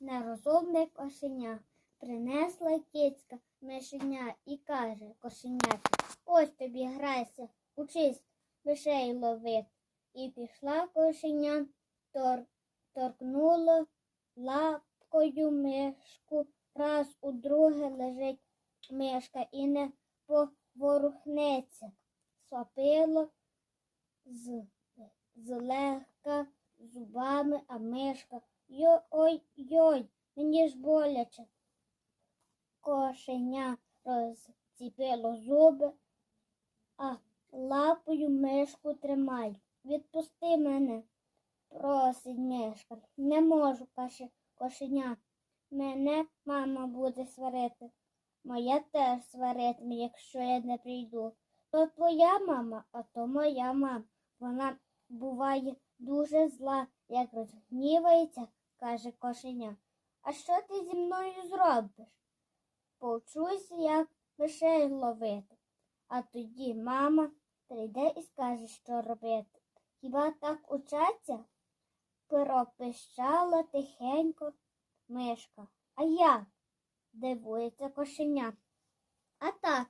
Нерозумне кошеня. Принесла кицька мишеня і каже кошеняті, ось тобі грайся, учись мишей ловити. І пішла кошеня, тор, торкнуло лапкою мишку, раз у друге лежить мишка і не поворухнеться. Сопило з, злегка зубами, а мишка. Йо, ой, йой, мені ж боляче. Кошеня розціпило зуби, а лапою мишку тримай. Відпусти мене, просить мишка. Не можу, каже кошеня. Мене мама буде сварити. Моя теж сваритиме, якщо я не прийду. То твоя мама, а то моя мама. Вона буває дуже зла, як розгнівається, каже кошеня. А що ти зі мною зробиш? Повчуся, як мишей ловити. А тоді мама прийде і скаже, що робити. Хіба так учаться? Пропищала тихенько мишка. А як? дивується кошеня. А так,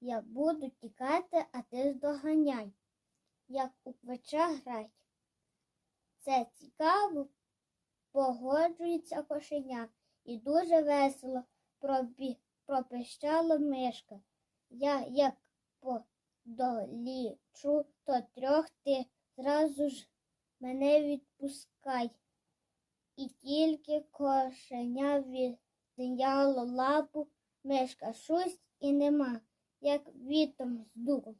я буду тікати, а ти здоганяй, як у квача грай. Це цікаво, погоджується кошеня, і дуже весело пробі... пропищала мишка. Я як подолічу, то трьох ти зразу ж мене відпускай. І тільки кошеня відняло лапу, мишка шусь і нема, як вітром здуло.